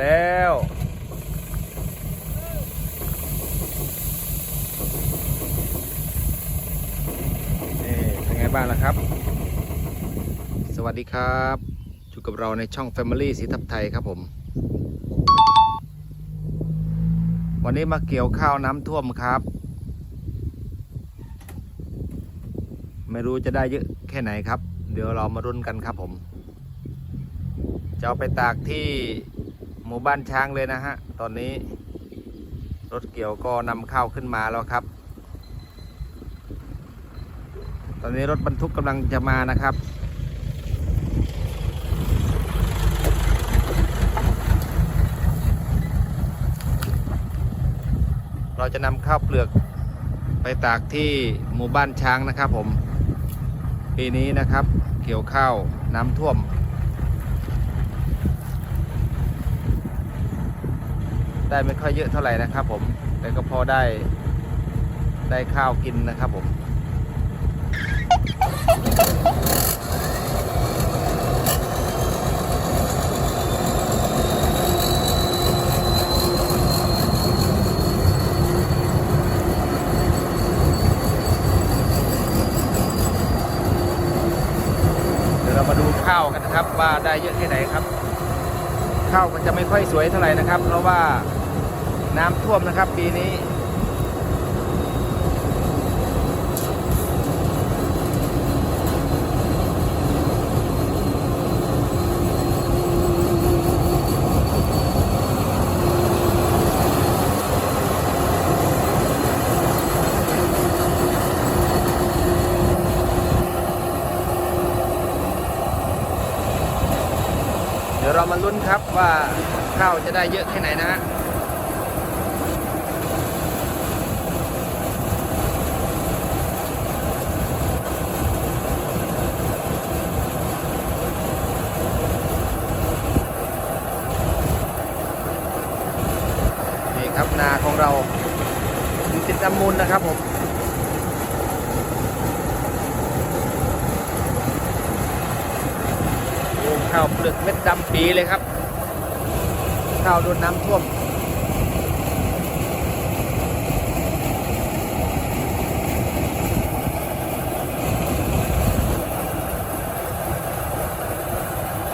แล้ว นี่เป็นไงบ้างล่ะครับ สวัสดีครับอยู่กับเราในช่อง Family สีทับไทยครับผม วันนี้มาเกี่ยวข้าวน้ำท่วมครับ ไม่รู้จะได้เยอะแค่ไหนครับ เดี๋ยวเรามารุ่นกันครับผมจะเอาไปตากที่ หมู่บ้านช้างเลยนะฮะ ตอนนี้รถเกี่ยวก็นำข้าวขึ้นมาแล้วครับ ตอนนี้รถบรรทุกกำลังจะมานะครับ เราจะนำข้าวเปลือกไปตากที่หมู่บ้านช้างนะครับผม ปีนี้นะครับ เกี่ยวข้าวน้ำท่วม ได้ไม่ค่อยเยอะเท่าไหร่นะครับ ผม แต่ก็พอได้ได้ข้าวกินนะครับผมเดี๋ยวเรามาดูข้าวกันนะครับว่าได้เยอะแค่ไหนครับ ข้าวก็จะไม่ค่อยสวยเท่าไหร่นะครับ เพราะว่า น้ำท่วมนะครับปีนี้เดี๋ยวเรามาลุ้นครับว่าข้าวจะได้เยอะแค่ไหนนะฮะนี่ครับนาของ เราอยู่ติดลำมูลนะครับผมข้าวเปลือกเม็ดดำปีเลยครับข้าวโดนน้ำท่วม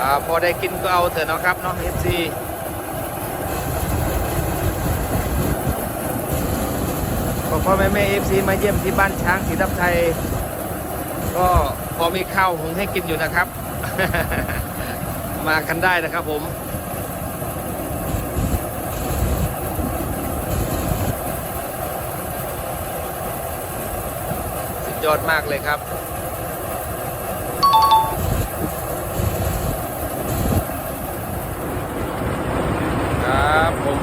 อพอได้กินก็เอาเถอะนะครับเนาะ FC พ่อ พ่อแม่แม่ FC มาเยี่ยมที่บ้านช้างศรีทับไทย ก็พอมีข้าวหุงให้กินอยู่นะครับ มากันได้นะครับผมสุดยอดมากเลยครับ ครับผม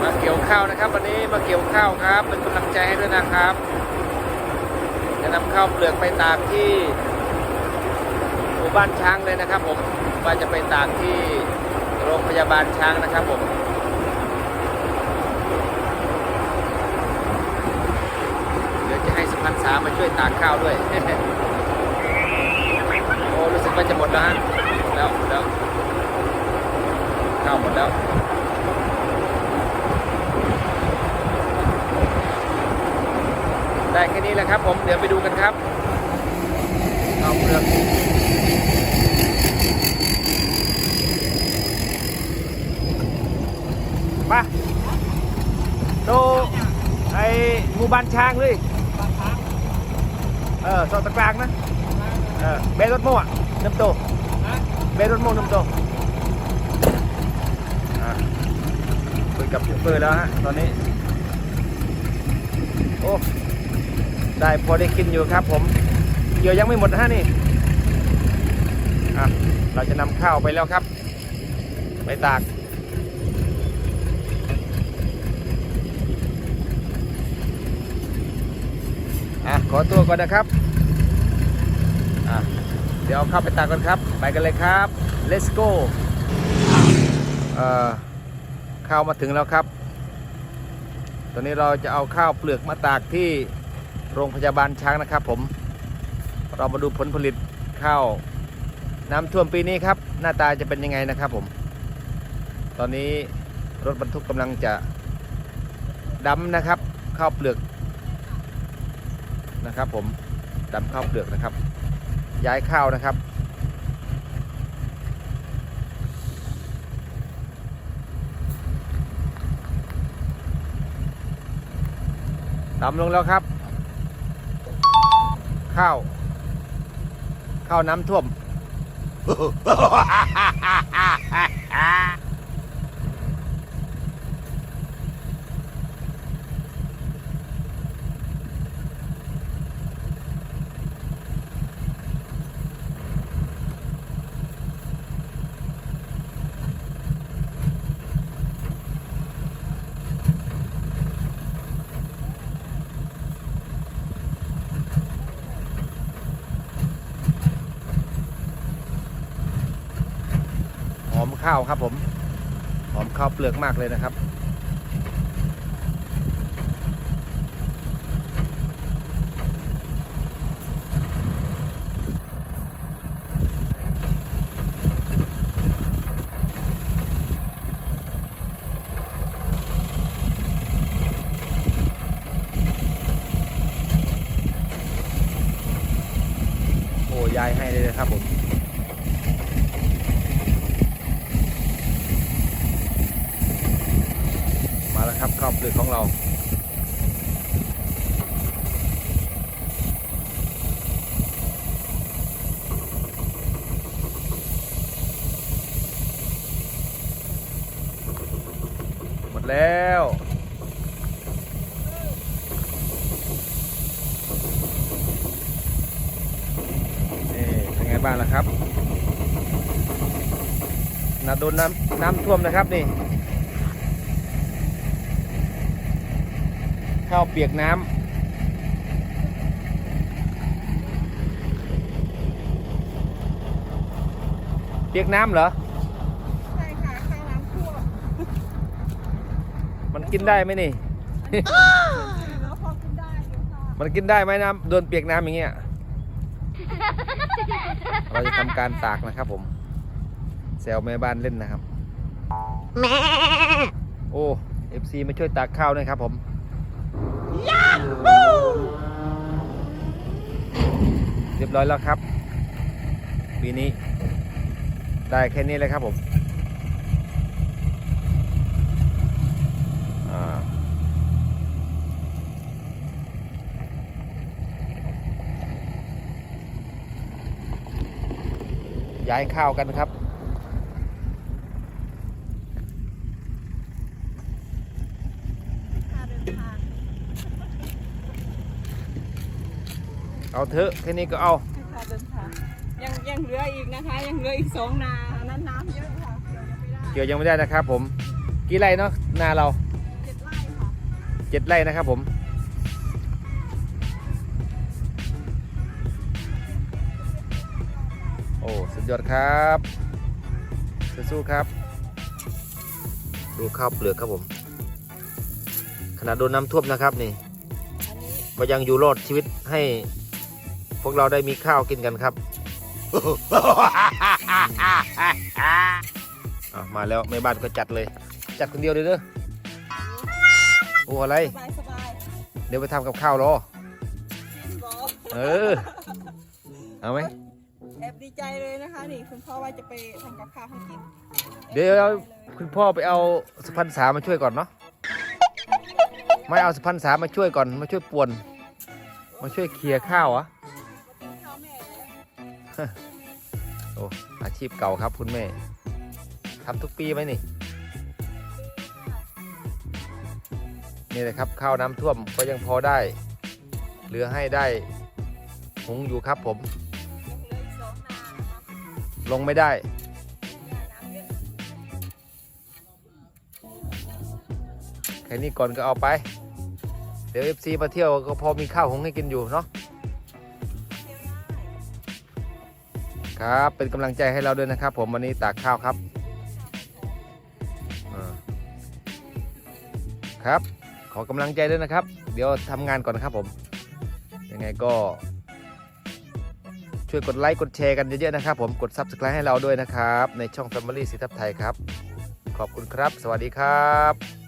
มาเกี่ยว ข้าวนะครับ วันนี้มาเกี่ยวข้าวครับ เป็นกำลังใจให้ด้วยนะครับจะนำข้าวเปลือกไปตากที่หมู่บ้านช้างเลยนะครับ ผมว่าจะไปตากที่โรงพยาบาลช้างนะครับผมเดี๋ยวจะให้สุพรรณษามาช่วยตากข้าวด้วยโอ้รู้สึกว่าจะหมดแล้วฮะหมดแล้วหมดแล้ว ข้าวหมดแล้ว ได้แค่นี้แหละครับผม เดี๋ยวไปดูกันครับเอาเปลือกมาดูไอ้หมู่บ้านช้างเลยเออซอยตะกลางนะเออเบรถโม่อะน้ำโตเบรถโม่น้ำโตอะคุยกับยูเฟอร์แล้วฮะตอนนี้ โอ้ ได้พอได้กินอยู่ครับ ผมเกี่ยวยังไม่หมดนะฮะนี่อะเราจะนำข้าวไปแล้วครับ ไปตากอะขอตัวก่อนนะครับอะเดี๋ยวเอาข้าวไปตากกันครับ ไปกันเลยครับ let's go เอ่อข้าวมาถึงแล้วครับ ตอนนี้เราจะเอาข้าวเปลือกมาตากที่ โรงพยาบาลช้างนะครับผม เรามาดูผลผลิตข้าวน้ำท่วมปีนี้ครับ หน้าตาจะเป็นยังไงนะครับผม ตอนนี้รถบรรทุกกำลังจะดำนะครับข้าวเปลือกนะครับ ผมดำข้าวเปลือกนะครับ ย้ายข้าวนะครับ ดำลงแล้วครับ ข้าว ข้าวน้ำท่วม อมข้าวครับผมหอมข้าวเปลือกมากเลยนะครับ โอ้ยายให้เลยนะครับผม มา แล้วครับข้าวเปลือกของเรา หมดแล้วนี่เป็นไงบ้างล่ะครับนาโดนน้ำน้ำท่วมนะครับนี่ ข้าวเปียกน้ำเปียกน้ำเหรอ ใช่ค่ะข้าวน้ำท่วมมันกินได้ไหมนี่ แล้วพอกินได้อยู่ค่ะมันกินได้ไหมน้ำโดนเปียกน้ำอย่างเงี้ย เราจะทำการตากนะครับผมแซวแม่บ้านเล่นนะครับ โอ้เอฟซีมาช่วยตากข้าวหน่อยครับผม เรียบร้อยแล้วครับ ปีนี้ ได้แค่นี้เลยครับผมย้ายข้าวกันครับ ค่าเดินทาง เอาเถอะแค่นี้ก็เอาให้ค่าเดินทางยังยังเหลืออีกนะคะ ยังเหลืออีกสองนาอันนั้นน้ำเยอะค่ะเดี๋ยวยังไม่ได้เกี่ยวยังไม่ได้นะครับผมกี่ไร่เนาะนาเราเจ็ดไร่ค่ะเจ็ดไร่นะครับผมโอ้สุดยอดครับสู้ๆครับ ดูข้าวเปลือกครับผม ขนาดโดนน้ำท่วมนะครับนี่อันนี้ก็ยังอยู่รอดชีวิตให้ พวกเราได้มีข้าวกินกันครับอะมาแล้วแม่บ้านก็จัดเลย จัดคนเดียวเลยเด้อโอ้อะไร สบายสบายเดี๋ยวไปทำกับข้าวรอจริงเหรอเออ เอาไหม แอบดีใจเลยนะคะนี่คุณพ่อว่าจะไปทำกับข้าวให้กินเดี๋ยวเอาคุณพ่อไปเอาสุพรรณษามาช่วยก่อนเนาะไม่เอาสุพรรณษามาช่วยก่อนมาช่วยป่วน มาช่วยเคลียร์ข้าวเหรอะข้าวแม่เลย โอ้อาชีพเก่าครับคุณแม่ทำทุกปีไหมนี่ นี่เลยครับข้าวน้ำท่วมก็ยังพอได้ เหลือให้ได้หุงอยู่ครับผม ลงไม่ได้ แค่นี้ก่อนก็เอาไป เดี๋ยว FC มาเที่ยวก็พอมีข้าวหุงให้กินอยู่เนาะ ครับ เป็นกำลังใจให้เราด้วยนะครับ ผมวันนี้ตากข้าวครับครับ ขอกำลังใจด้วยนะครับ เดี๋ยวทำงานก่อนนะครับผมยังไงก็ช่วยกดไลค์กดแชร์กันเยอะๆนะครับ ผมกด Subscribe ให้เราด้วยนะครับ ในช่อง Family สีทับไทยครับ ขอบคุณครับ สวัสดีครับ